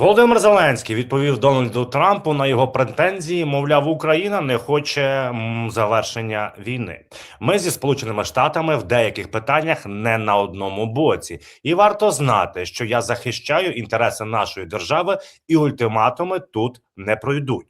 Володимир Зеленський відповів Дональду Трампу на його претензії. Мовляв, Україна не хоче завершення війни. Ми зі Сполученими Штатами в деяких питаннях не на одному боці, і варто знати, що я захищаю інтереси нашої держави, і ультиматуми тут не пройдуть.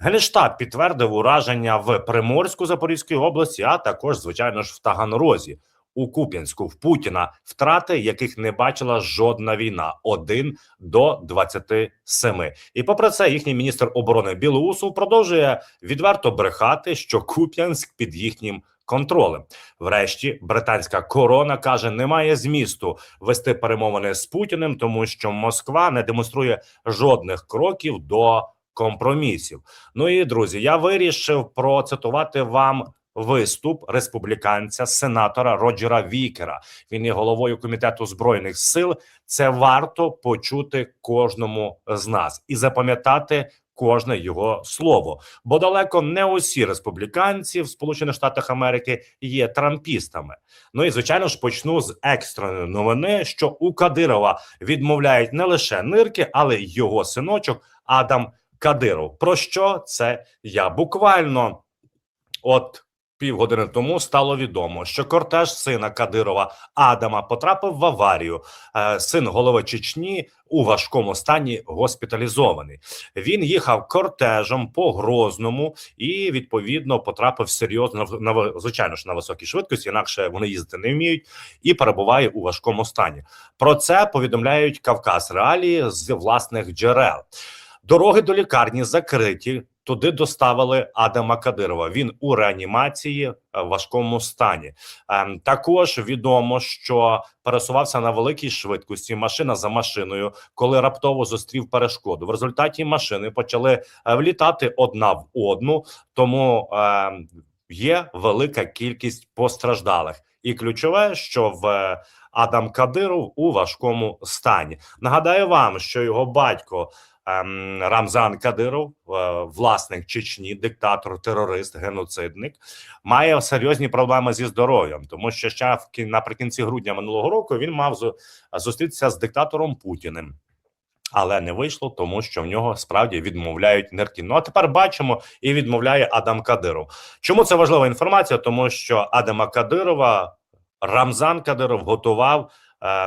Генштаб підтвердив ураження в Приморську Запорізької області, а також, звичайно ж, в Таганрозі. У Куп'янську в Путіна втрати, яких не бачила жодна війна, один до 27. І попри це, їхній міністр оборони Білоусов продовжує відверто брехати, що Куп'янськ під їхнім контролем. Врешті британська корона каже, немає змісту вести перемовини з Путіним, тому що Москва не демонструє жодних кроків до компромісів. Ну і друзі, я вирішив процитувати вам. Виступ республіканця сенатора Роджера Вікера. Він є головою комітету збройних сил. Це варто почути кожному з нас і запам'ятати кожне його слово. Бо далеко не усі республіканці в Сполучених Штатах Америки є трампістами. Ну і звичайно ж почну з екстреної новини, що у Кадирова відмовляють не лише нирки, але й його синочок Адам Кадиров. Про що це я буквально от. Півгодини тому стало відомо, що кортеж сина Кадирова Адама потрапив в аварію. Е, Син голови Чечні у важкому стані госпіталізований. Він їхав кортежем по Грозному і відповідно потрапив серйозно на звичайно ж на високій швидкості, інакше вони їздити не вміють, і перебуває у важкому стані. Про це повідомляють Кавказ Реалії з власних джерел. Дороги до лікарні закриті. Туди доставили Адама Кадирова. Він у реанімації е, в важкому стані. Ем, також відомо, що пересувався на великій швидкості, машина за машиною, коли раптово зустрів перешкоду. В результаті машини почали е, влітати одна в одну, тому ем, є велика кількість постраждалих. І ключове, що в е, Адам Кадиров у важкому стані. Нагадаю вам, що його батько Рамзан Кадиров, е, власник Чечні, диктатор, терорист, геноцидник, має серйозні проблеми зі здоров'ям, тому що ще наприкінці грудня минулого року він мав зу- зустрітися з диктатором Путіним. Але не вийшло, тому що в нього справді відмовляють нирки. Ну а тепер бачимо і відмовляє Адам Кадиров. Чому це важлива інформація? Тому що Адама Кадирова Рамзан Кадиров готував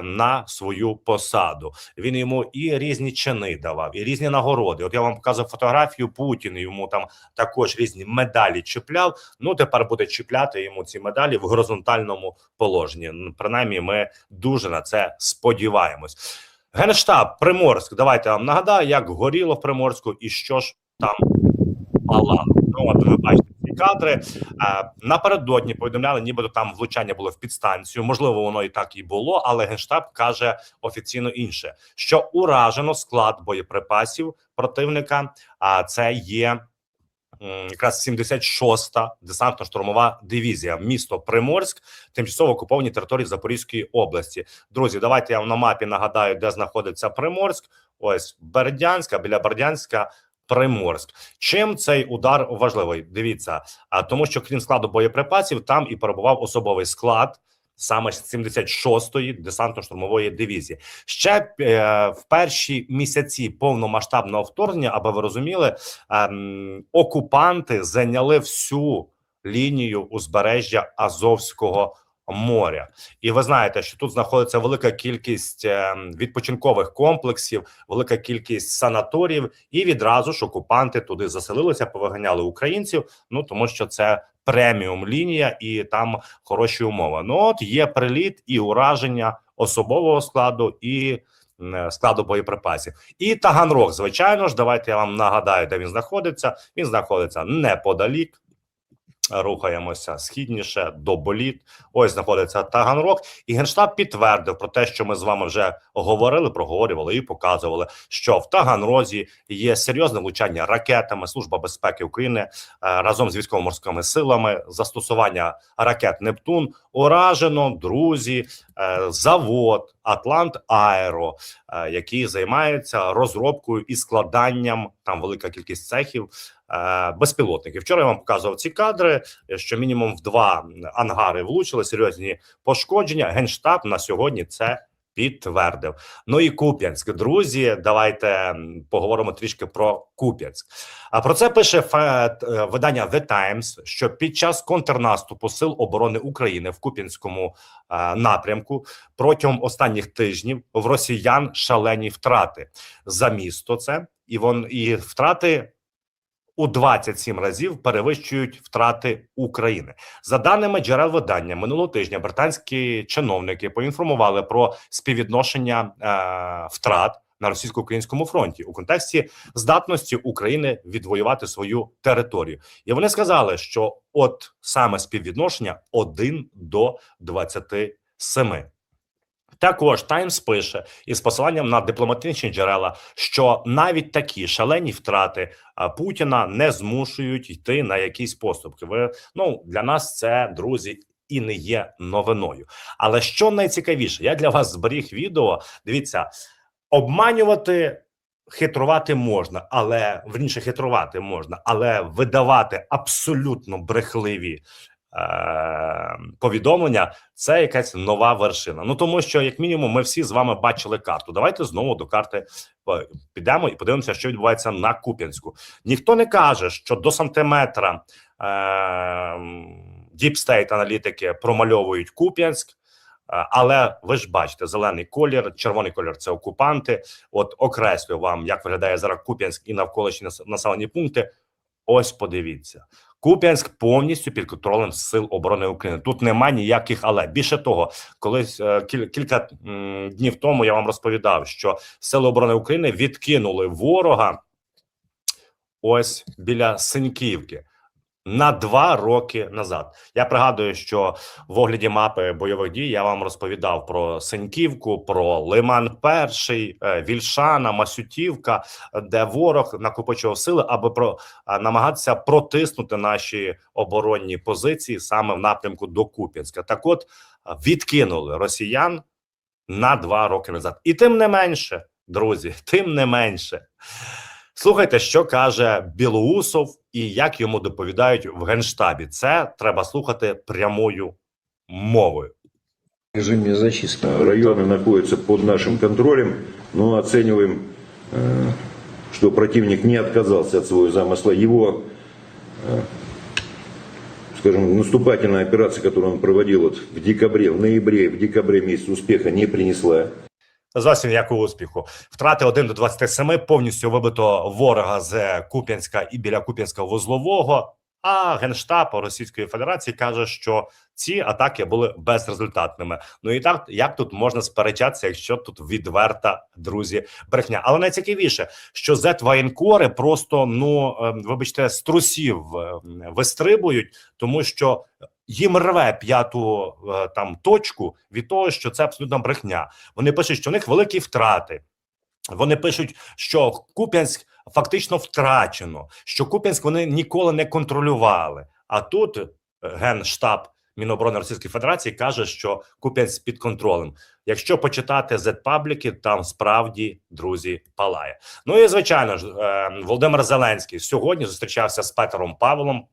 на свою посаду. Він йому і різні чини давав, і різні нагороди. От я вам показав фотографію Путін. Йому там також різні медалі чіпляв. Ну тепер буде чіпляти йому ці медалі в горизонтальному положенні. Принаймні, ми дуже на це сподіваємось. Генштаб Приморськ. Давайте вам нагадаю, як горіло в Приморську і що ж там палало. Ну от ви бачите кадри. Е, напередодні повідомляли, нібито там влучання було в підстанцію. Можливо, воно і так і було, але генштаб каже офіційно інше: що уражено склад боєприпасів противника. А це є. Якраз 76-та десантно-штурмова дивізія, місто Приморськ, тимчасово окуповані території Запорізької області. Друзі, давайте я вам на мапі нагадаю, де знаходиться Приморськ. Ось Бердянська, біля Бердянська, Приморськ. Чим цей удар важливий? Дивіться, а тому, що крім складу боєприпасів, там і перебував особовий склад. Саме з 76-ї десантно-штурмової дивізії ще е, в перші місяці повномасштабного вторгнення, аби ви розуміли, ем, окупанти зайняли всю лінію узбережжя Азовського моря. І ви знаєте, що тут знаходиться велика кількість е, відпочинкових комплексів, велика кількість санаторіїв, і відразу ж окупанти туди заселилися, повиганяли українців. Ну тому що це преміум лінія, і там хороші умови. Ну от є приліт і ураження особового складу і. Складу боєприпасів і Таганрог, звичайно ж, давайте я вам нагадаю, де він знаходиться. Він знаходиться неподалік. Рухаємося східніше до боліт. Ось знаходиться Таганрог, і генштаб підтвердив про те, що ми з вами вже говорили, проговорювали і показували, що в Таганрозі є серйозне влучання ракетами. Служба безпеки України е, разом з військово-морськими силами застосування ракет Нептун уражено друзі, е, завод Атлант Аеро, які який займається розробкою і складанням там велика кількість цехів е, безпілотників. Вчора я вам показував ці кадри, е, що мінімум в два ангари влучили серйозні пошкодження. Генштаб на сьогодні це підтвердив. Ну і Куп'янськ. Друзі, давайте поговоримо трішки про Куп'янськ. А про це пише е, видання The Times, що під час контрнаступу сил оборони України в Куп'янському е, напрямку протягом останніх тижнів в росіян шалені втрати за місто. Це і вон і втрати. У 27 разів перевищують втрати України за даними джерел видання минулого тижня. Британські чиновники поінформували про співвідношення е, втрат на російсько-українському фронті у контексті здатності України відвоювати свою територію, і вони сказали, що от саме співвідношення 1 до 27. Також Таймс пише із посиланням на дипломатичні джерела, що навіть такі шалені втрати Путіна не змушують йти на якісь поступки. Ви ну для нас це друзі. І не є новиною. Але що найцікавіше, я для вас зберіг відео. Дивіться, обманювати, хитрувати можна, але верніше хитрувати можна, але видавати абсолютно брехливі повідомлення це якась нова вершина. Ну тому що, як мінімум, ми всі з вами бачили карту. Давайте знову до карти е, підемо і подивимося, що відбувається на Куп'янську. Ніхто не каже, що до сантиметра Deep State аналітики промальовують Куп'янськ. Е, Але ви ж бачите, зелений колір, червоний колір це окупанти. От окреслю вам, як виглядає зараз Куп'янськ і навколишні населені пункти. Ось подивіться. Куп'янськ повністю під контролем сил оборони України. Тут нема ніяких але. Більше того, колись е, кіль- кілька днів тому я вам розповідав, що сили оборони України відкинули ворога ось біля Синьківки. На два роки назад я пригадую, що в огляді мапи бойових дій я вам розповідав про Синьківку, про Лиман Перший, е, Вільшана, Масютівка, де ворог накопичував сили, аби про намагатися протиснути наші оборонні позиції саме в напрямку до Куп'янська. Так, от відкинули росіян на два роки назад, і тим не менше, друзі, тим не менше. Слухайте, що каже Білоусов і як йому доповідають в генштабі. Це треба слухати прямою мовою. режиме зачистки. Районы находятся под нашим контролем, но оцениваем, э, что противник не отказался от своего замысла. Его, э, скажем, наступательная операция, которую он проводил вот в декабре, в ноябре, в декабре месяц успеха не принесла. Зовсім ніякого успіху. Втрати 1 до 27, повністю вибито ворога з Куп'янська і біля Куп'янська вузлового. А генштаб Російської Федерації каже, що ці атаки були безрезультатними. Ну і так як тут можна сперечатися, якщо тут відверта друзі брехня. Але найцікавіше, що зет воєнкори просто ну е, вибачте, з трусів е, вистрибують, тому що їм рве п'яту е, там точку від того, що це абсолютно брехня. Вони пишуть, що у них великі втрати. Вони пишуть, що Куп'янськ фактично втрачено, що Куп'янськ вони ніколи не контролювали. А тут е, генштаб Міноборони Російської Федерації каже, що Куп'янськ під контролем. Якщо почитати Z-пабліки, там справді друзі палає. Ну і звичайно ж, е, Володимир Зеленський сьогодні зустрічався з Петером Павлом.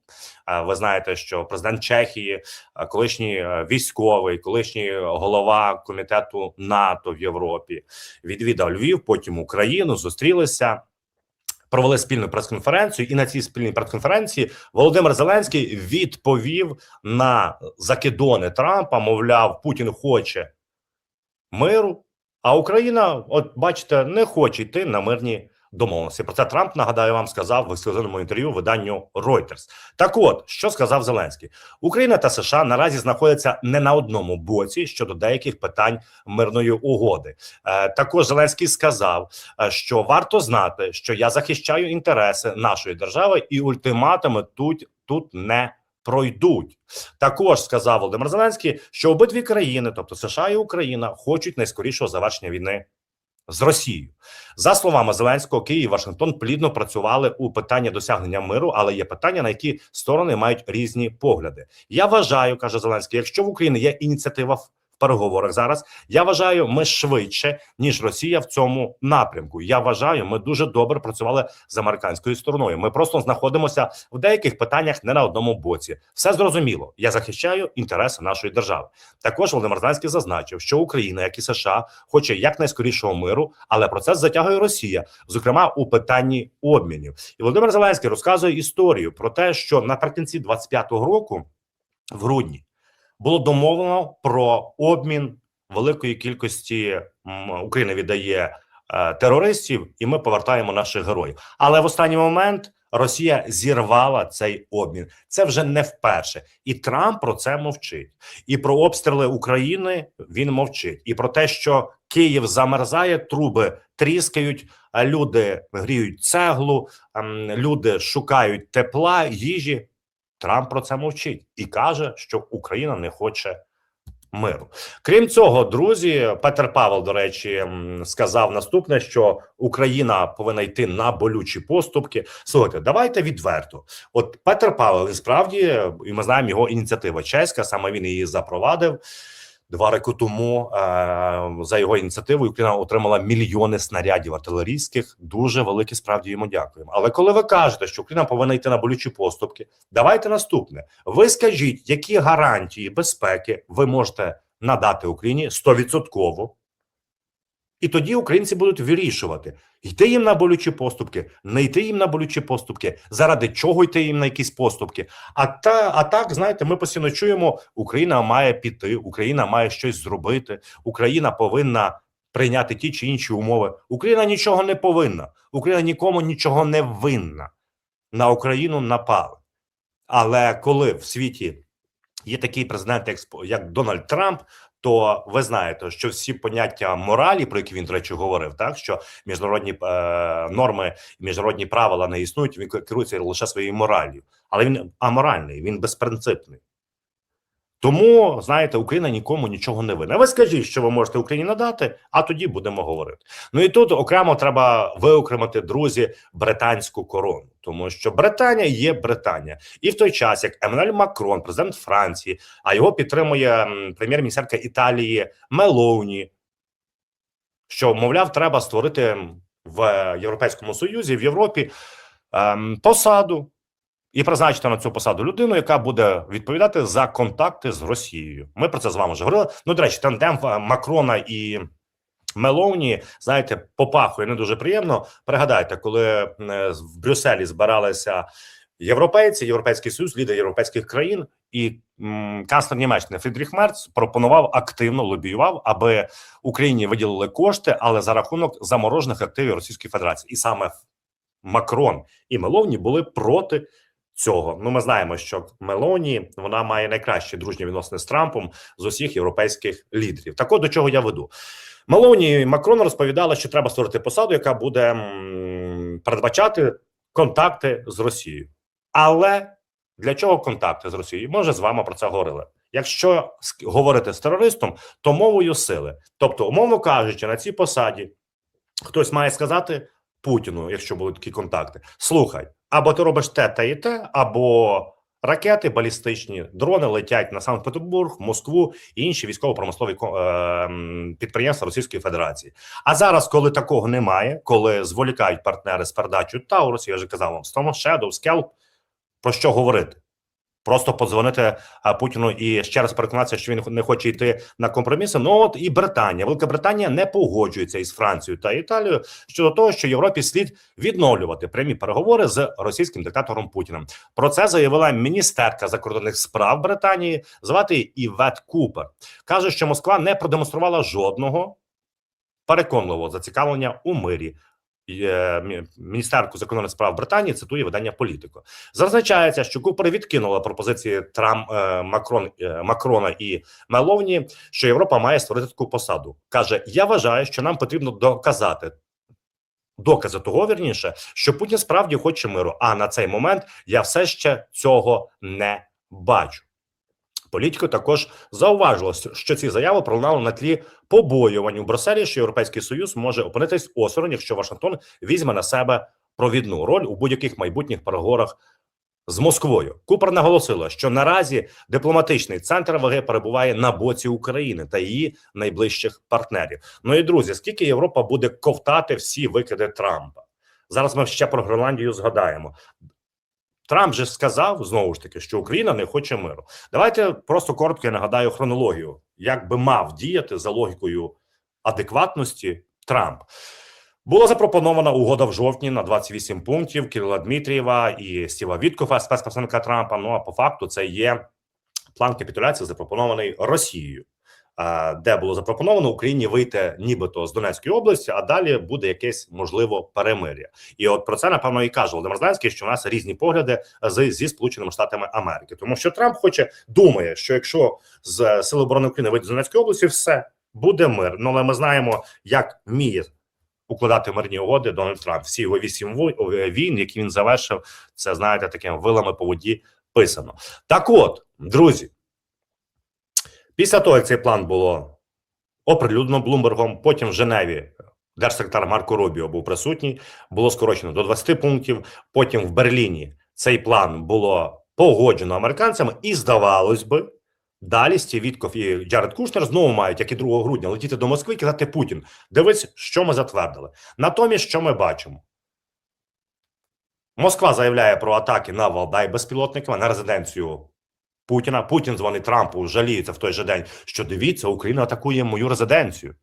Е, Ви знаєте, що президент Чехії, е, колишній військовий, колишній голова комітету НАТО в Європі, відвідав Львів, потім Україну, зустрілися. Провели спільну прес-конференцію, і на цій спільній прес-конференції Володимир Зеленський відповів на закидони Трампа. Мовляв, Путін хоче миру, а Україна, от бачите, не хоче йти на мирні домовленості. Про це Трамп нагадаю вам сказав в ексклюзивному інтерв'ю виданню Reuters. Так, от що сказав Зеленський, Україна та США наразі знаходяться не на одному боці щодо деяких питань мирної угоди. Е, також Зеленський сказав, е, що варто знати, що я захищаю інтереси нашої держави, і ультиматуми тут, тут не пройдуть. Також сказав Володимир Зеленський, що обидві країни, тобто США і Україна, хочуть найскорішого завершення війни. З Росією за словами Зеленського, Київ і Вашингтон плідно працювали у питанні досягнення миру, але є питання, на які сторони мають різні погляди. Я вважаю, каже Зеленський, якщо в Україні є ініціатива переговорах зараз. Я вважаю, ми швидше ніж Росія в цьому напрямку. Я вважаю, ми дуже добре працювали з американською стороною. Ми просто знаходимося в деяких питаннях не на одному боці. Все зрозуміло. Я захищаю інтереси нашої держави. Також Володимир Зеленський зазначив, що Україна, як і США, хоче якнайскорішого миру, але процес затягує Росія, зокрема у питанні обмінів. І Володимир Зеленський розказує історію про те, що наприкінці 25-го року, в грудні, було домовлено про обмін великої кількості Україна віддає е, терористів, і ми повертаємо наших героїв. Але в останній момент Росія зірвала цей обмін. Це вже не вперше, і Трамп про це мовчить. І про обстріли України він мовчить. І про те, що Київ замерзає, труби тріскають, люди гріють цеглу, ем, люди шукають тепла, їжі. Трамп про це мовчить і каже, що Україна не хоче миру. Крім цього, друзі, Петер Павел, до речі, сказав наступне: що Україна повинна йти на болючі поступки. Слухайте, давайте відверто. От Петер Павел, і справді, і ми знаємо його ініціатива чеська, саме він її запровадив. Два роки тому е, за його ініціативою Україна отримала мільйони снарядів артилерійських. Дуже велике справді йому дякуємо. Але коли ви кажете, що Україна повинна йти на болючі поступки, давайте наступне. Ви скажіть, які гарантії безпеки ви можете надати Україні стовідсотково, і тоді українці будуть вирішувати, йти їм на болючі поступки, не йти їм на болючі поступки, заради чого йти їм на якісь поступки. А та а так, знаєте, ми постійно чуємо, Україна має піти, Україна має щось зробити, Україна повинна прийняти ті чи інші умови. Україна нічого не повинна, Україна нікому нічого не винна. На Україну напали. Але коли в світі є такий президент, як, Дональд Трамп, то ви знаєте, що всі поняття моралі, про які він, до речі, говорив, так що міжнародні е, норми, міжнародні правила не існують. Він керується лише своєю мораллю, але він аморальний, він безпринципний. Тому знаєте, Україна нікому нічого не винна. Ви скажіть, що ви можете Україні надати, а тоді будемо говорити. Ну і тут окремо треба виокремити друзі британську корону, тому що Британія є Британія, і в той час як Еммануель Макрон, президент Франції, а його підтримує прем'єр-міністерка Італії Мелоуні, що мовляв, треба створити в Європейському Союзі в Європі ем, посаду і призначити на цю посаду людину, яка буде відповідати за контакти з Росією. Ми про це з вами вже говорили. Ну, до речі, тандем е, Макрона і Мелоуні, знаєте, попахує не дуже приємно. Пригадайте, коли е, в Брюсселі збиралися європейці, європейський союз, лідери європейських країн, і м, канцлер Німеччини Фрідріх Мерц пропонував активно лобіював, аби Україні виділили кошти, але за рахунок заморожених активів Російської Федерації, і саме Макрон і Мелоні були проти. Цього ну ми знаємо, що Мелоні вона має найкращі дружні відносини з Трампом з усіх європейських лідерів. Так от до чого я веду. Мелоні і Макрон розповідали, що треба створити посаду, яка буде передбачати контакти з Росією. Але для чого контакти з Росією? Ми вже з вами про це говорили. Якщо говорити з терористом, то мовою сили, тобто, умовно кажучи, на цій посаді хтось має сказати Путіну, якщо будуть такі контакти: слухай, або ти робиш те та і те, або ракети балістичні, дрони летять на Санкт-Петербург, Москву і інші військово-промислові ко- е, підприємства Російської Федерації. А зараз, коли такого немає, коли зволікають партнери з передачею Таурус, я вже казав вам, Storm Scalp, про що говорити? Просто подзвонити Путіну і ще раз переконатися, що він не хоче йти на компроміси. Ну от і Британія, Велика Британія не погоджується із Францією та Італією щодо того, що Європі слід відновлювати прямі переговори з російським диктатором Путіним. Про це заявила міністерка закордонних справ Британії, звати Івет Купер. каже, що Москва не продемонструвала жодного переконливого зацікавлення у мирі. Е, мі- Міністерку закордонних справ Британії цитує видання Політико. Зазначається, що Купер відкинула пропозиції Трам е, Макрон е, Макрона і Меловні, що Європа має створити таку посаду. каже: Я вважаю, що нам потрібно доказати. Докази того вірніше, що Путін справді хоче миру. А на цей момент я все ще цього не бачу. Політико також зауважило, що ці заяви пролунали на тлі побоювань у Брюсселі, що Європейський Союз може опинитись осторонь, якщо Вашингтон візьме на себе провідну роль у будь-яких майбутніх переговорах з Москвою. Купер наголосила, що наразі дипломатичний центр ваги перебуває на боці України та її найближчих партнерів. Ну і друзі, скільки Європа буде ковтати всі викиди Трампа? Зараз ми ще про Гренландію згадаємо. Трамп же сказав знову ж таки, що Україна не хоче миру. Давайте просто коротко я нагадаю хронологію, як би мав діяти за логікою адекватності Трамп. Була запропонована угода в жовтні на 28 пунктів Кирила Дмитрієва і Стіва Віткофа, спецпредставника Трампа. Ну а по факту це є план капітуляції, запропонований Росією, де було запропоновано Україні вийти нібито з Донецької області, а далі буде якесь можливо перемир'я. І от про це напевно і каже Володимир Зеленський, що у нас різні погляди з, зі Сполученими Штатами Америки, тому що Трамп хоче думає, що якщо з Сили оборони України вийде з Донецької області, все буде мир. Ну але ми знаємо, як вміє укладати мирні угоди Дональд Трамп. Всі його вісім е, війн, які він завершив, це знаєте, таким вилами по воді писано. Так, от, друзі, після того, як цей план було оприлюднено Блумбергом, потім в Женеві держсекретар Марко Рубіо був присутній, було скорочено до 20 пунктів. Потім в Берліні цей план було погоджено американцями, і здавалось би. Далі Стів Вітков і Джаред Кушнер знову мають, як і 2 грудня, летіти до Москви і казати Путін. Дивись, що ми затвердили. Натомість, що ми бачимо? Москва заявляє про атаки на Валдай безпілотниками на резиденцію Путіна. Путін дзвонить Трампу, жаліється в той же день, що дивіться, Україна атакує мою резиденцію.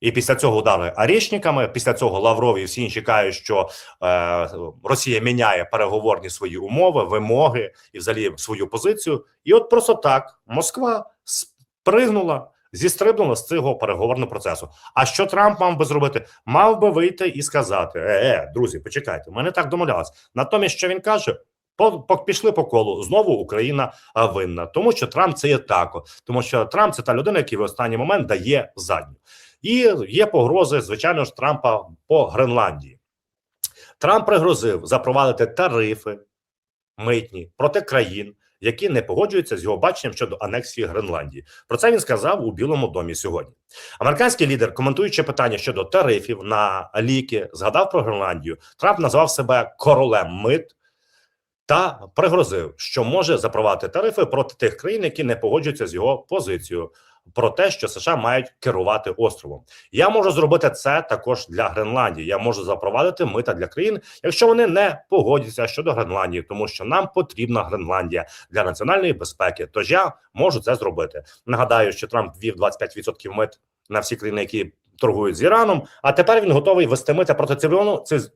І після цього удари арішниками. Після цього Лавров і всі інші кажуть, що е, Росія міняє переговорні свої умови, вимоги і взагалі свою позицію. І от просто так Москва спригнула, зістрибнула з цього переговорного процесу. А що Трамп мав би зробити? Мав би вийти і сказати: е, е, друзі, почекайте, ми не так домовлялись. Натомість, що він каже? По, по пішли по колу знову Україна винна, тому що Трамп це є тако, тому що Трамп це та людина, який в останній момент дає задню. І є погрози, звичайно ж, Трампа по Гренландії. Трамп пригрозив запровадити тарифи митні проти країн, які не погоджуються з його баченням щодо анексії Гренландії. Про це він сказав у Білому домі сьогодні. Американський лідер, коментуючи питання щодо тарифів на ліки, згадав про Гренландію. Трамп назвав себе королем мит. Та пригрозив, що може запровадити тарифи проти тих країн, які не погоджуються з його позицією про те, що США мають керувати островом. Я можу зробити це також для Гренландії. Я можу запровадити мита для країн, якщо вони не погодяться щодо Гренландії, тому що нам потрібна Гренландія для національної безпеки. Тож я можу це зробити. Нагадаю, що Трамп ввів 25% мит на всі країни, які торгують з Іраном. А тепер він готовий вести мита проти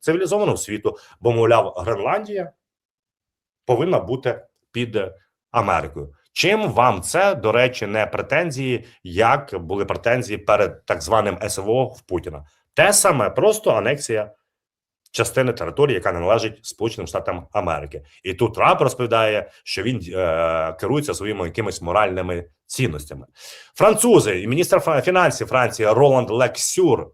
цивілізованого світу, бо мовляв, Гренландія повинна бути під Америкою. Чим вам це до речі не претензії, як були претензії перед так званим СВО в Путіна? Те саме, просто анексія частини території, яка не належить Сполученим Штатам Америки, і тут Трамп розповідає, що він е, керується своїми якимись моральними цінностями. Французи і міністр фінансів Франції Роланд Лексюр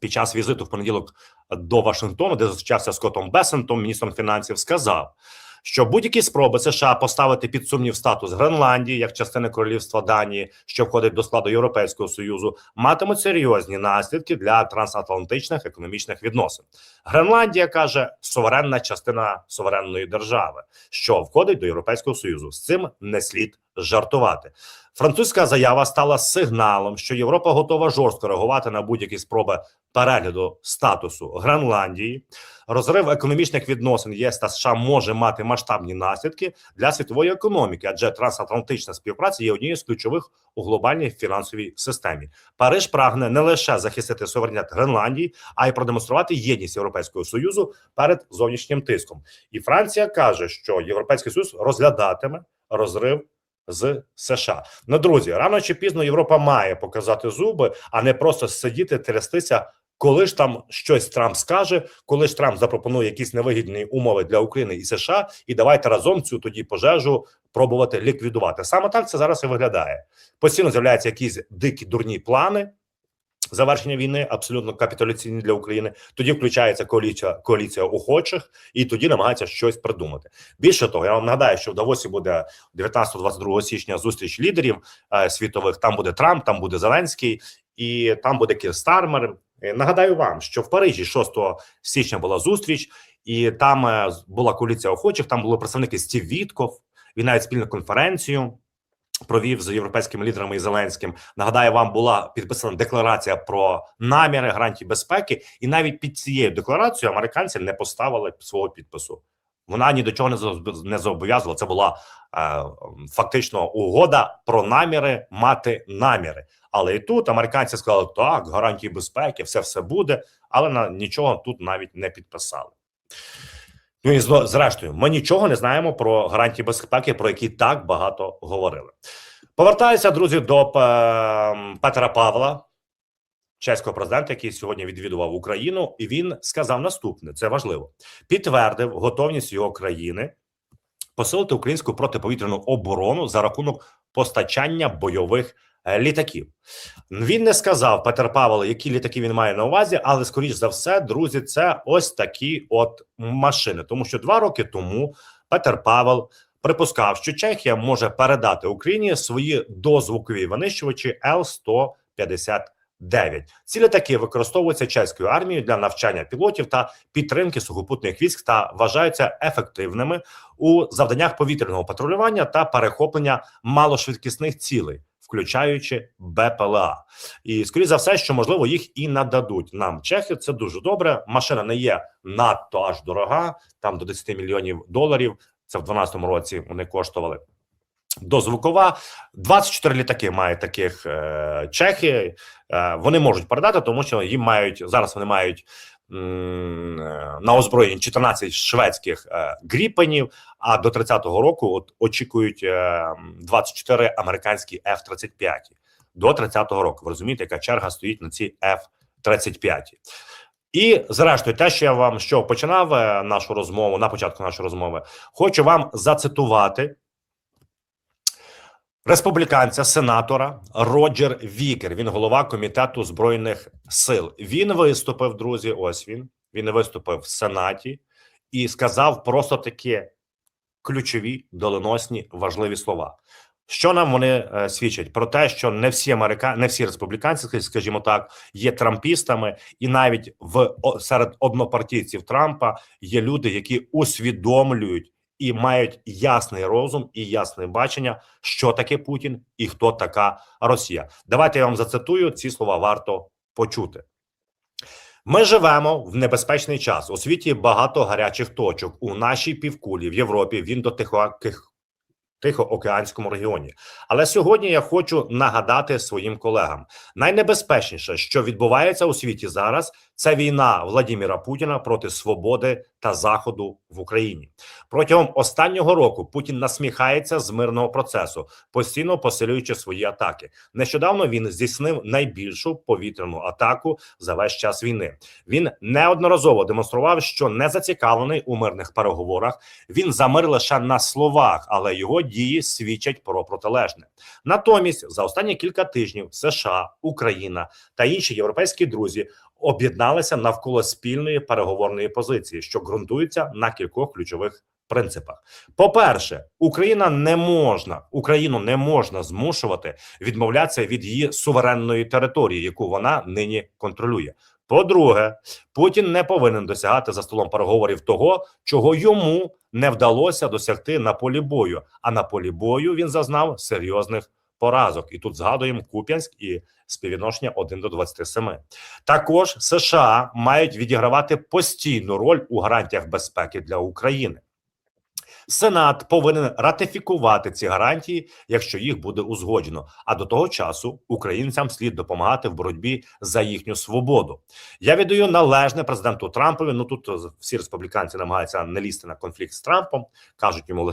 під час візиту в понеділок до Вашингтону, де зустрічався з Скоттом Бесентом, міністром фінансів, сказав що будь-які спроби США поставити під сумнів статус Гренландії як частини королівства Данії, що входить до складу Європейського союзу, матимуть серйозні наслідки для трансатлантичних економічних відносин. Гренландія каже суверенна частина суверенної держави, що входить до Європейського союзу. З цим не слід жартувати. Французька заява стала сигналом, що Європа готова жорстко реагувати на будь-які спроби перегляду статусу Гренландії. Розрив економічних відносин ЄС та США може мати масштабні наслідки для світової економіки, адже трансатлантична співпраця є однією з ключових у глобальній фінансовій системі. Париж прагне не лише захистити суверенітет Гренландії, а й продемонструвати єдність Європейського союзу перед зовнішнім тиском. І Франція каже, що Європейський союз розглядатиме розрив. З США ну друзі, рано чи пізно Європа має показати зуби, а не просто сидіти, трястися коли ж там щось Трамп скаже, коли ж Трамп запропонує якісь невигідні умови для України і США, і давайте разом цю тоді пожежу пробувати ліквідувати. Саме так це зараз і виглядає. Постійно з'являються якісь дикі дурні плани. Завершення війни абсолютно капітуляційні для України. Тоді включається коаліція коаліція охочих, і тоді намагається щось придумати. Більше того, я вам нагадаю, що в Давосі буде 19-22 січня зустріч лідерів е, світових. Там буде Трамп, там буде Зеленський, і там буде Кір Стармер. Е, Нагадаю вам, що в Парижі 6 січня була зустріч, і там е, була коаліція охочих. Там були представники Стів Вітков. Він навіть спільну конференцію провів з європейськими лідерами і Зеленським. Нагадаю, вам була підписана декларація про наміри гарантії безпеки, і навіть під цією декларацією американці не поставили свого підпису. Вона ні до чого не зобов'язувала. Це була е, фактично угода про наміри мати наміри. Але і тут американці сказали, так, гарантії безпеки, все все буде, але на нічого тут навіть не підписали. Ну і зрештою, ми нічого не знаємо про гарантії безпеки, про які так багато говорили. Повертаюся, друзі, до Петра Павла, чеського президента, який сьогодні відвідував Україну, і він сказав наступне: це важливо. Підтвердив готовність його країни посилити українську протиповітряну оборону за рахунок постачання бойових літаків. Він не сказав Петр Павел, які літаки він має на увазі, але скоріш за все, друзі, це ось такі от машини. Тому що два роки тому Петер Павел припускав, що Чехія може передати Україні свої дозвукові винищувачі Л 159 Ці літаки використовуються чеською армією для навчання пілотів та підтримки сухопутних військ та вважаються ефективними у завданнях повітряного патрулювання та перехоплення малошвидкісних цілей, включаючи БПЛА. І скоріше за все, що можливо їх і нададуть нам. Чехи це дуже добре. Машина не є надто аж дорога, там до 10 мільйонів доларів. Це в 2012 році вони коштували. Дозвукова 24 літаки має таких е, чехи. Е, вони можуть передати, тому що їм мають зараз. Вони мають на озброєнні 14 шведських е, гріпенів. А до 30-го року от очікують е, 24 американські F-35. До 30-го року. Ви розумієте, яка черга стоїть на ці F-35. І зрештою, те, що я вам що починав е, нашу розмову на початку нашої розмови, хочу вам зацитувати республіканця, сенатора Роджер Вікер. Він голова комітету збройних сил. Він виступив, друзі. Ось він. Він виступив в Сенаті і сказав просто такі ключові, доленосні, важливі слова. Що нам вони е, свідчать про те, що не всі америка... не всі республіканці, скажімо так, є трампістами, і навіть в серед однопартійців Трампа є люди, які усвідомлюють і мають ясний розум і ясне бачення, що таке Путін і хто така Росія. Давайте я вам зацитую ці слова. Варто почути. Ми живемо в небезпечний час. У світі багато гарячих точок у нашій півкулі в Європі. Він до тихо Тихоокеанському регіоні. Але сьогодні я хочу нагадати своїм колегам: найнебезпечніше, що відбувається у світі зараз, це війна Владіміра Путіна проти свободи та заходу в Україні. Протягом останнього року Путін насміхається з мирного процесу, постійно посилюючи свої атаки. Нещодавно він здійснив найбільшу повітряну атаку за весь час війни. Він неодноразово демонстрував, що не зацікавлений у мирних переговорах. Він замир лише на словах, але його дії свідчать про протилежне. Натомість, за останні кілька тижнів США, Україна та інші європейські друзі об'єдналися навколо спільної переговорної позиції, що ґрунтується на кількох ключових принципах. По-перше, Україна не можна Україну не можна змушувати відмовлятися від її суверенної території, яку вона нині контролює. По-друге, Путін не повинен досягати за столом переговорів того, чого йому не вдалося досягти на полі бою. А на полі бою він зазнав серйозних поразок. І тут згадуємо Куп'янськ і співвідношення 1 до 27. Також США мають відігравати постійну роль у гарантіях безпеки для України. Сенат повинен ратифікувати ці гарантії, якщо їх буде узгоджено. А до того часу українцям слід допомагати в боротьбі за їхню свободу. Я віддаю належне президенту Трампові. Ну тут всі республіканці намагаються не лізти на конфлікт з Трампом, кажуть йому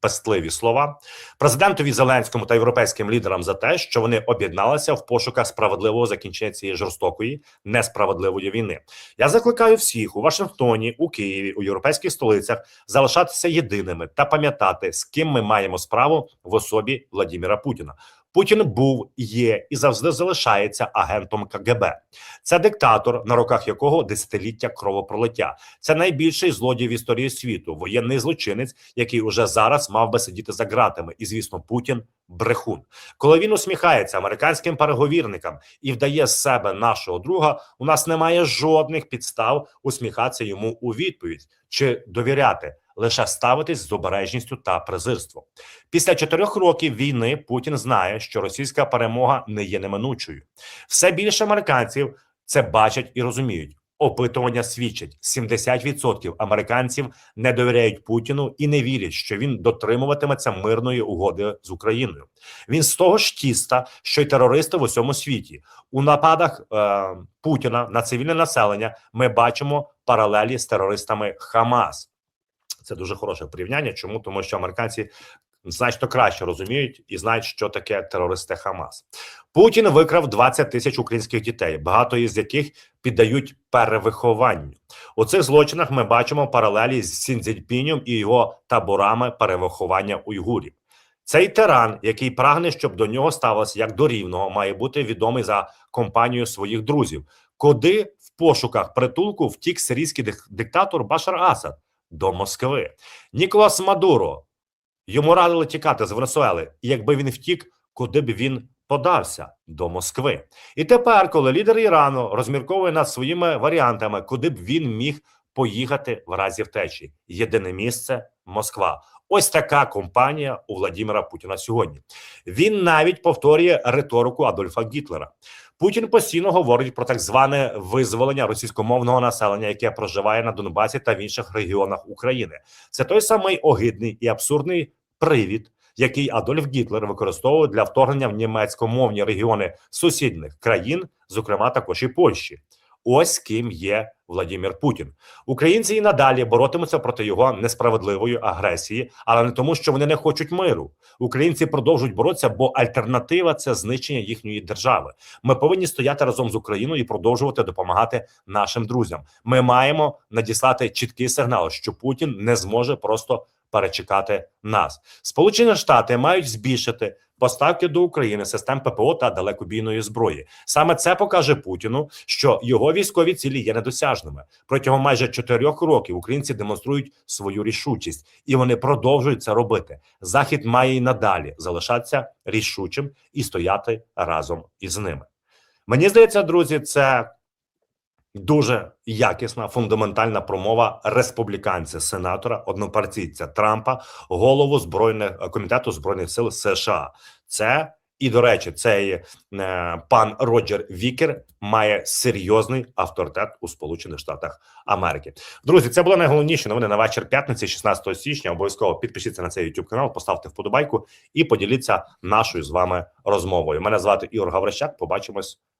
пестливі слова президентові Зеленському та європейським лідерам за те, що вони об'єдналися в пошуках справедливого закінчення цієї жорстокої несправедливої війни. Я закликаю всіх у Вашингтоні, у Києві, у європейських столицях залишатися єдиними та пам'ятати, з ким ми маємо справу в особі Владіміра Путіна. Путін був, є і завжди залишається агентом КГБ. Це диктатор, на руках якого десятиліття кровопролиття. Це найбільший злодій в історії світу, воєнний злочинець, який уже зараз мав би сидіти за ґратами. І звісно, Путін брехун. Коли він усміхається американським переговірникам і вдає з себе нашого друга, у нас немає жодних підстав усміхатися йому у відповідь чи довіряти, лише ставитись з обережністю та презирством. Після чотирьох років війни Путін знає, що російська перемога не є неминучою. Все більше американців це бачать і розуміють. Опитування свідчать: 70% американців не довіряють Путіну і не вірять, що він дотримуватиметься мирної угоди з Україною. Він з того ж тіста, що й терористи в усьому світі. У нападах е, Путіна на цивільне населення ми бачимо паралелі з терористами Хамас. Це дуже хороше порівняння. Чому тому, що американці значно краще розуміють і знають, що таке терористи Хамас. Путін викрав 20 тисяч українських дітей, багато із яких піддають перевихованню. У цих злочинах ми бачимо паралелі з Сінзельпінем і його таборами перевиховання уйгурів. Цей тиран, який прагне, щоб до нього ставилося як до рівного, має бути відомий за компанією своїх друзів. Куди в пошуках притулку втік сирійський дик- диктатор Башар Асад до Москви. Ніколас Мадуро йому радили тікати з Венесуели, і якби він втік, куди б він подався до Москви. І тепер, коли лідер Ірану розмірковує над своїми варіантами, куди б він міг поїхати в разі втечі, єдине місце Москва. Ось така компанія у Владіміра Путіна сьогодні. Він навіть повторює риторику Адольфа Гітлера. Путін постійно говорить про так зване визволення російськомовного населення, яке проживає на Донбасі та в інших регіонах України. Це той самий огидний і абсурдний привід, який Адольф Гітлер використовував для вторгнення в німецькомовні регіони сусідніх країн, зокрема також і Польщі. Ось ким є Владимир Путін. Українці і надалі боротимуться проти його несправедливої агресії, але не тому, що вони не хочуть миру. Українці продовжують боротися, бо альтернатива це знищення їхньої держави. Ми повинні стояти разом з Україною і продовжувати допомагати нашим друзям. Ми маємо надіслати чіткий сигнал, що Путін не зможе просто перечекати нас. Сполучені Штати мають збільшити поставки до України систем ППО та далекобійної зброї. Саме це покаже Путіну, що його військові цілі є недосяжними. Протягом майже чотирьох років українці демонструють свою рішучість, і вони продовжують це робити. Захід має й надалі залишатися рішучим і стояти разом із ними. Мені здається, друзі, це дуже якісна фундаментальна промова республіканця, сенатора, однопартійця Трампа, голову збройних комітету збройних сил США. Це і до речі, цей е, пан Роджер Вікер має серйозний авторитет у Сполучених Штатах Америки. Друзі, це були найголовніші новини на вечір п'ятниці, 16 січня. Обов'язково підпишіться на цей YouTube канал, поставте вподобайку і поділіться нашою з вами розмовою. Мене звати Ігор Гаврищак. Побачимось